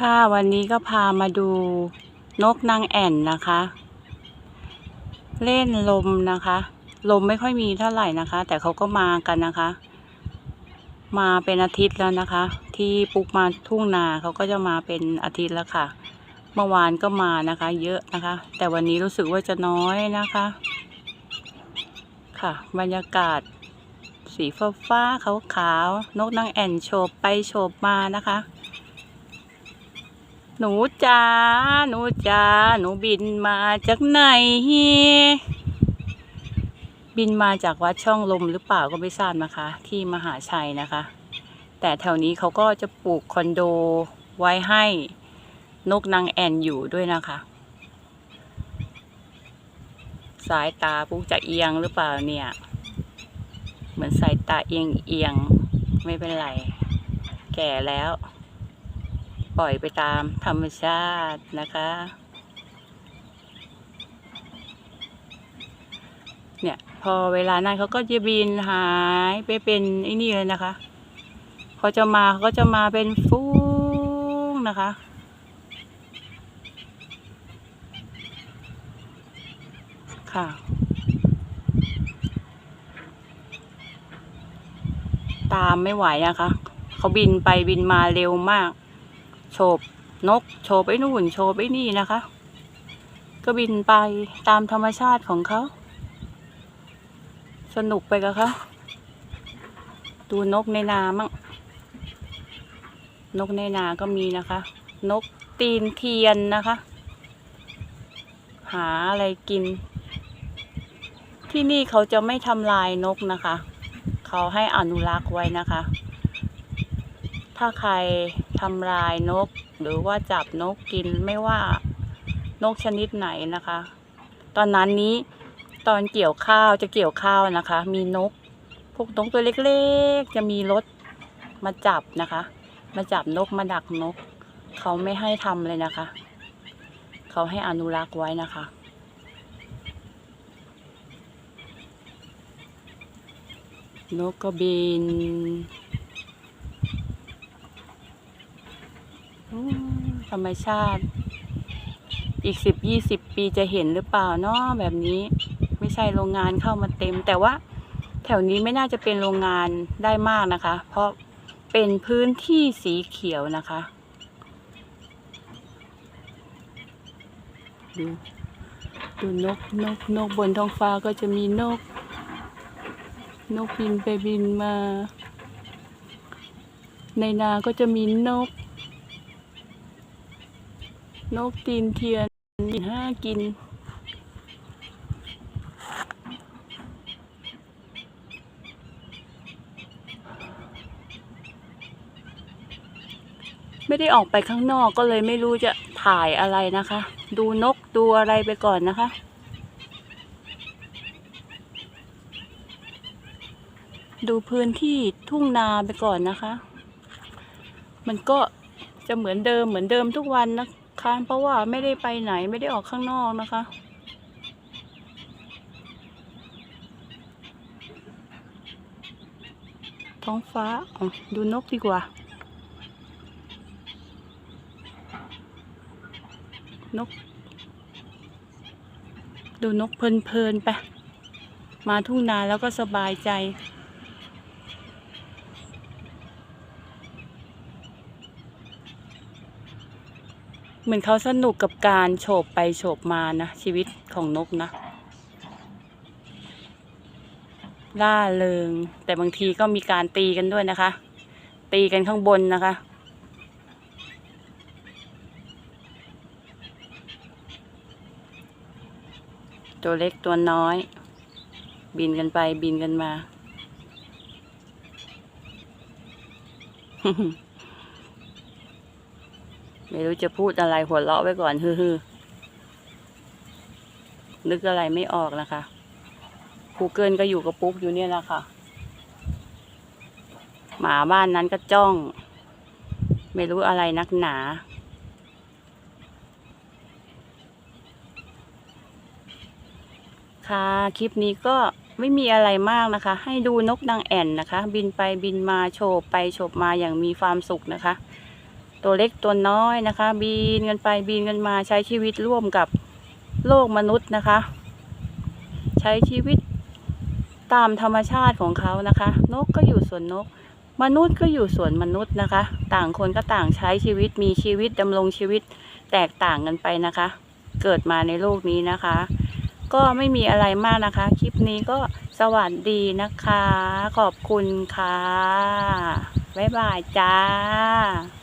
ค่ะวันนี้ก็พามาดูนกนางแอ่นนะคะ เล่นลมนะคะ ลมไม่ค่อยมีเท่าไหร่นะคะ แต่เขาก็มากันนะคะ มาเป็นอาทิตย์แล้วนะคะ ที่ปุกมาทุ่งนาเขาก็จะมาเป็นอาทิตย์แล้วค่ะ เมื่อวานก็มานะคะ เยอะนะคะ แต่วันนี้รู้สึกว่าจะน้อยนะคะ ค่ะ บรรยากาศ สีฟ้าฟ้าขาวขาวๆนกนางแอ่นโฉบไปโฉบมานะคะ หนูจ๋าหนูจ๋าหนูบินมาจากไหนบินมาจากวัดช่องลมหรือเปล่าก็ไม่ทราบนะคะ ที่มหาชัยนะคะ แต่แถวนี้เขาก็จะปลูกคอนโดไว้ให้นกนางแอ่นอยู่ด้วยนะคะ สายตาปุ๊กจะเอียงหรือเปล่าเนี่ย เหมือนสายตาเอียงเอียงๆไม่เป็นไร แก่แล้ว ปล่อยไปตามธรรมชาตินะคะ เนี่ย พอเวลานั้นเขาก็จะบินหายไปเป็นไอ้นี่เลยนะคะพอจะมาเขาก็จะมาเป็นฟูงนะคะค่ะ ตามไม่ไหวนะคะ เขาบินไปบินมาเร็วมาก โฉบนกโฉบไอ้นู่นโฉบไอ้นี่นะคะ ก็บินไปตามธรรมชาติของเขา สนุกไปกับเขาดูนกในนามั่งนกในนาก็มีนะคะ นกตีนเทียนนะคะ หาอะไรกิน ที่นี่เขาจะไม่ทำลายนกนะคะ เขาให้อนุรักษ์ไว้นะคะ ถ้าใครทำลายนก หรือว่าจับนกกินไม่ว่านกชนิดไหนนะคะ ตอนนั้นนี้ตอนเกี่ยวข้าวจะเกี่ยวข้าวนะคะ มีนก พวกนกตัวเล็กๆ จะมีรถมาจับนะคะ มาจับนกมาดักนก เขาไม่ให้ทำเลยนะคะ เขาให้อนุรักษ์ไว้นะคะ นกก็บินอืม ธรรมชาติ อีกสิบยี่สิบปีจะเห็นหรือเปล่าเนาะแบบนี้ไม่ใช่โรงงานเข้ามาเต็ม แต่ว่าแถวนี้ไม่น่าจะเป็นโรงงานได้มากนะคะ เพราะเป็นพื้นที่สีเขียวนะคะดูดูนกนกนกบนท้องฟ้าก็จะมีนก นกบินไปบินมา ในนาก็จะมีนก นกตีนเทียนมีห้ากิน ไม่ได้ออกไปข้างนอกก็เลยไม่รู้จะถ่ายอะไรนะคะ ดูนกดูอะไรไปก่อนนะคะดูพื้นที่ทุ่งนาไปก่อนนะคะ มันก็จะเหมือนเดิมเหมือนเดิมทุกวันนะ คะเพราะว่าไม่ได้ไปไหนไม่ได้ออกข้างนอกนะคะ ท้องฟ้าอ๋อดูนกดีกว่า นก ดูนกเพลินๆไป มาทุ่งนาแล้วก็สบายใจ เหมือนเขาสนุกกับการโฉบไปโฉบมานะ ชีวิตของนกนะล่าเริง แต่บางทีก็มีการตีกันด้วยนะคะ ตีกันข้างบนนะคะ ตัวเล็กตัวน้อย บินกันไปบินกันมา ไม่รู้จะพูดอะไรหัวเราะไว้ก่อนฮือนึกอะไรไม่ออกนะคะ Google ก็อยู่กับปุ๊กอยู่เนี่ยแหละค่ะหมาบ้านนั้นก็จ้อง ไม่รู้อะไรนักหนา ค่ะ คลิปนี้ก็ไม่มีอะไรมากนะคะ ให้ดูนกนางแอ่นนะคะ บินไปบินมาโฉบไปโฉบมาอย่างมีความสุขนะคะ ตัวเล็กตัวน้อยนะคะ บินกันไปบินกันมาใช้ชีวิตร่วมกับโลกมนุษย์นะคะ ใช้ชีวิตตามธรรมชาติของเขานะคะ นกก็อยู่ส่วนนก มนุษย์ก็อยู่ส่วนมนุษย์นะคะ ต่างคนก็ต่างใช้ชีวิตมีชีวิตดำรงชีวิตแตกต่างกันไปนะคะ เกิดมาในโลกนี้นะคะ ก็ไม่มีอะไรมากนะคะ คลิปนี้ก็สวัสดีนะคะ ขอบคุณค่ะ บ๊ายบายจ้า